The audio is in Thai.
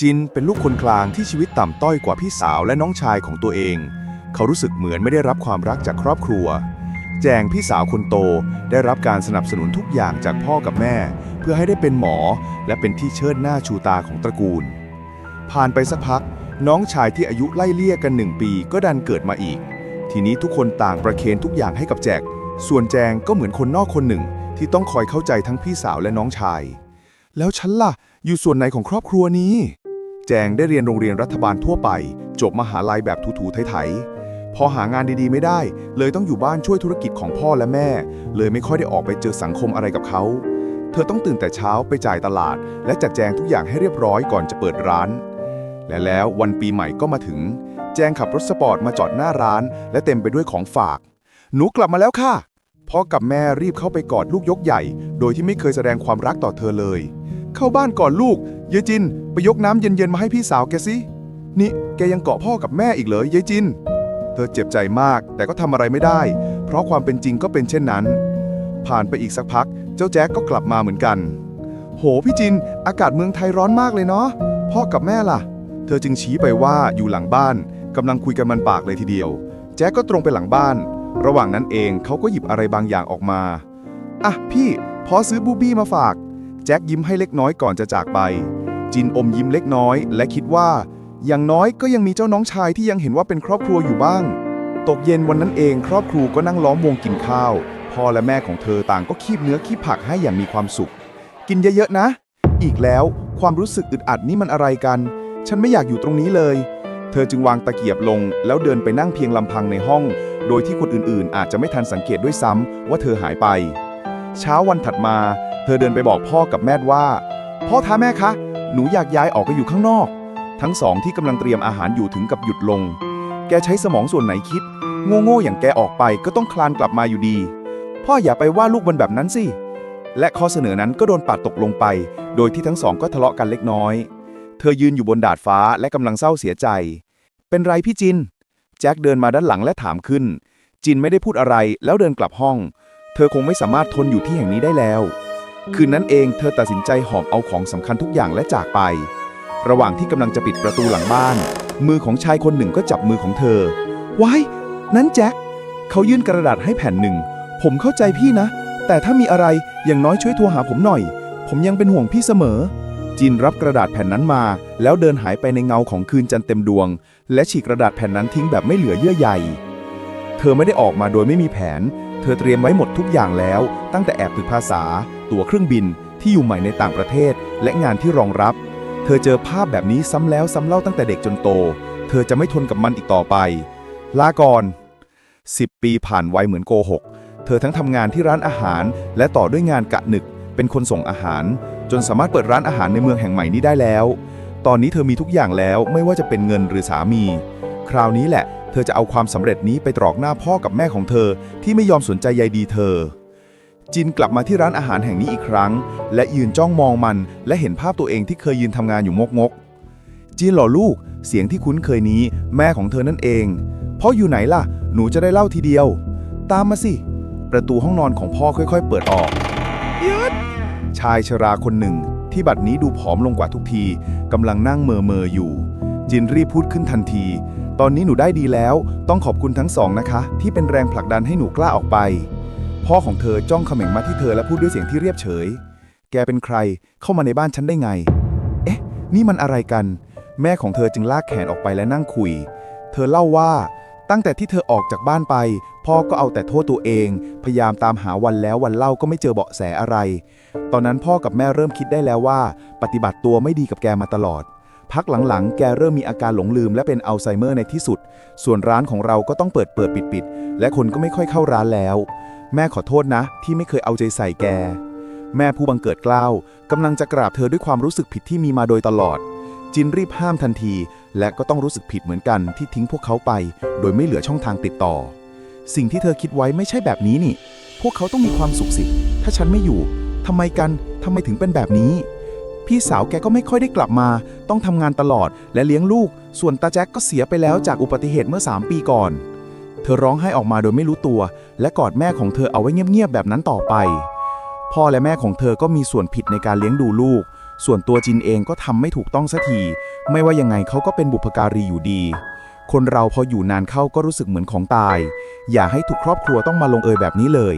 จินเป็นลูกคนกลางที่ชีวิตต่ำต้อยกว่าพี่สาวและน้องชายของตัวเอง เขารู้สึกเหมือนไม่ได้รับความรักจากครอบครัว แจงพี่สาวคนโตได้รับการสนับสนุนทุกอย่างจากพ่อกับแม่ เพื่อให้ได้เป็นหมอและเป็นที่เชิดหน้าชูตาของตระกูล ผ่านไปสักพัก น้องชายที่อายุไล่เลี่ยกันหนึ่งปีก็ดันเกิดมาอีก ทีนี้ทุกคนต่างประเคนทุกอย่างให้กับแจก ส่วนแจงก็เหมือนคนนอกคนหนึ่ง ที่ต้องคอยเข้าใจทั้งพี่สาวและน้องชาย แล้วฉันล่ะ อยู่ส่วนไหนของครอบครัวนี้ แจงได้เรียนโรงเรียนรัฐบาลทั่วไป จบมหาลัยแบบถูๆไถๆพอหางานดีๆไม่ได้ เลยต้องอยู่บ้านช่วยธุรกิจของพ่อและแม่ เลยไม่ค่อยได้ออกไปเจอสังคมอะไรกับเขา เธอต้องตื่นแต่เช้าไปจ่ายตลาด และจัดแจงทุกอย่างให้เรียบร้อยก่อนจะเปิดร้าน และแล้ววันปีใหม่ก็มาถึง แจงขับรถสปอร์ตมาจอดหน้าร้าน และเต็มไปด้วยของฝาก หนูกลับมาแล้วค่ะพ่อกับแม่รีบเข้าไปกอดลูกยกใหญ่ โดยที่ไม่เคยแสดงความรักต่อเธอเลย เข้าบ้านก่อนลูกเยายจิน ไปยกน้ำเย็นๆมาให้พี่สาวแกสิ นี่แกยังเกาะพ่อกับแม่อีกเหรอยายจิน เธอเจ็บใจมากแต่ก็ทำอะไรไม่ได้ เพราะความเป็นจริงก็เป็นเช่นนั้น ผ่านไปอีกสักพัก เจ้าแจ๊กก็กลับมาเหมือนกัน โหพี่จิน อากาศเมืองไทยร้อนมากเลยเนาะ พ่อกับแม่ล่ะ เธอจึงชี้ไปว่าอยู่หลังบ้านกำลังคุยกันมันปากเลยทีเดียว แจ๊กก็ตรงไปหลังบ้าน ระหว่างนั้นเองเขาก็หยิบอะไรบางอย่างออกมา อะพี่พอซื้อบูบี้มาฝาก แจ็คยิ้มให้เล็กน้อยก่อนจะจากไป จินอมยิ้มเล็กน้อย และคิดว่า อย่างน้อยก็ยังมีเจ้าน้องชายที่ยังเห็นว่าเป็นครอบครัวอยู่บ้าง ตกเย็นวันนั้นเอง ครอบครัวก็นั่งล้อมวงกินข้าวพ่อและแม่ของเธอต่างก็คีบเนื้อคีบผักให้อย่างมีความสุข กินเยอะๆนะ อีกแล้วความรู้สึกอึดอัดนี่มันอะไรกัน ฉันไม่อยากอยู่ตรงนี้เลย เธอจึงวางตะเกียบลง แล้วเดินไปนั่งเพียงลำพังในห้อง โดยที่คนอื่นๆ อาจจะไม่ทันสังเกตด้วยซ้ำว่าเธอหายไป เช้าวันถัดมา เธอเดินไปบอกพ่อกับแม่ว่า พ่อท้าแม่คะ หนูอยากย้ายออกไปอยู่ข้างนอก ทั้งสองที่กำลังเตรียมอาหารอยู่ถึงกับหยุดลง แกใช้สมองส่วนไหนคิด โง่ๆอย่างแกออกไปก็ต้องคลานกลับมาอยู่ดี พ่ออย่าไปว่าลูกมันแบบนั้นสิ และข้อเสนอนั้นก็โดนปัดตกลงไป โดยที่ทั้งสองก็ทะเลาะกันเล็กน้อย เธอยืนอยู่บนดาดฟ้าและกำลังเศร้าเสียใจ เป็นไรพี่จิน แจ็คเดินมาด้านหลังและถามขึ้น จินไม่ได้พูดอะไรแล้วเดินกลับห้อง เธอคงไม่สามารถทนอยู่ที่แห่งนี้ได้แล้ว คืนนั้นเองเธอตัดสินใจหอบเอาของสำคัญทุกอย่างและจากไป ระหว่างที่กำลังจะปิดประตูหลังบ้าน มือของชายคนหนึ่งก็จับมือของเธอว้ายนั้นแจ็ค เขายื่นกระดาษให้แผ่นหนึ่ง ผมเข้าใจพี่นะ แต่ถ้ามีอะไรอย่างน้อยช่วยโทรหาผมหน่อย ผมยังเป็นห่วงพี่เสมอ จินรับกระดาษแผ่นนั้นมา แล้วเดินหายไปในเงาของคืนจันเต็มดวง และฉีกกระดาษแผ่นนั้นทิ้งแบบไม่เหลือเยื่อใยเธอไม่ได้ออกมาโดยไม่มีแผน เธอเตรียมไว้หมดทุกอย่างแล้ว ตั้งแต่แอบฝึกภาษา ตั๋วเครื่องบินที่อยู่ใหม่ในต่างประเทศ และงานที่รองรับ เธอเจอภาพแบบนี้ซ้ำแล้วซ้ำเล่าตั้งแต่เด็กจนโต เธอจะไม่ทนกับมันอีกต่อไป ลาก่อน10 ปีผ่านไวเหมือนโกหก เธอทั้งทำงานที่ร้านอาหาร และต่อด้วยงานกะหนึก เป็นคนส่งอาหาร จนสามารถเปิดร้านอาหารในเมืองแห่งใหม่นี้ได้แล้ว ตอนนี้เธอมีทุกอย่างแล้วไม่ว่าจะเป็นเงินหรือสามี คราวนี้แหละ เธอจะเอาความสำเร็จนี้ไปตรอกหน้าพ่อกับแม่ของเธอที่ไม่ยอมสนใจใยดีเธอ จินกลับมาที่ร้านอาหารแห่งนี้อีกครั้ง และยืนจ้องมองมัน และเห็นภาพตัวเองที่เคยยืนทำงานอยู่งกงกๆจินเหรอลูก เสียงที่คุ้นเคยนี้ แม่ของเธอนั่นเองพ่ออยู่ไหนล่ะ หนูจะได้เล่าทีเดียว ตามมาสิ ประตูห้องนอนของพ่อค่อยๆ เปิดออกยึดชายชราคนหนึ่ง ที่บัดนี้ดูผอมลงกว่าทุกทีกำลังนั่งเมอเมอๆอยู่ จินรีบพูดขึ้นทันที ตอนนี้หนูได้ดีแล้ว ต้องขอบคุณทั้งสองนะคะ ที่เป็นแรงผลักดันให้หนูกล้าออกไป พ่อของเธอจ้องเขม่งมาที่เธอและพูดด้วยเสียงที่เรียบเฉย แกเป็นใครเข้ามาในบ้านฉันได้ไง เอ๊ะ นี่มันอะไรกัน แม่ของเธอจึงลากแขนออกไปและนั่งคุย เธอเล่าว่าตั้งแต่ที่เธอออกจากบ้านไป พ่อก็เอาแต่โทษตัวเอง พยายามตามหาวันแล้ววันเล่าก็ไม่เจอเบาะแสอะไร ตอนนั้นพ่อกับแม่เริ่มคิดได้แล้วว่า ปฏิบัติตัวไม่ดีกับแกมาตลอด พักหลังๆ แกเริ่มมีอาการหลงลืมและเป็นอัลไซเมอร์ในที่สุด ส่วนร้านของเราก็ต้องเปิดเปิดปิดปิดและคนก็ไม่ค่อยเข้าร้านแล้ว แม่ขอโทษนะ ที่ไม่เคยเอาใจใส่แก แม่ผู้บังเกิดกล้าวกำลังจะกราบเธอด้วยความรู้สึกผิดที่มีมาโดยตลอด จินรีบห้ามทันที และก็ต้องรู้สึกผิดเหมือนกันที่ทิ้งพวกเขาไป โดยไม่เหลือช่องทางติดต่อ สิ่งที่เธอคิดไว้ไม่ใช่แบบนี้นี่ พวกเขาต้องมีความสุขสิ ถ้าฉันไม่อยู่ทำไมกันทำไมถึงเป็นแบบนี้ พี่สาวแกก็ไม่ค่อยได้กลับมา ต้องทำงานตลอดและเลี้ยงลูก ส่วนตาแจ็คก็เสียไปแล้วจากอุบัติเหตุเมื่อ 3 ปีก่อน เธอร้องไห้ออกมาโดยไม่รู้ตัว และกอดแม่ของเธอเอาไว้เงียบๆแบบนั้นต่อไป พ่อและแม่ของเธอก็มีส่วนผิดในการเลี้ยงดูลูก ส่วนตัวจินเองก็ทำไม่ถูกต้องสักที ไม่ว่ายังไงเขาก็เป็นบุพการีอยู่ดี คนเราพออยู่นานเข้าก็รู้สึกเหมือนของตาย อย่าให้ทุกครอบครัวต้องมาลงเอยแบบนี้เลย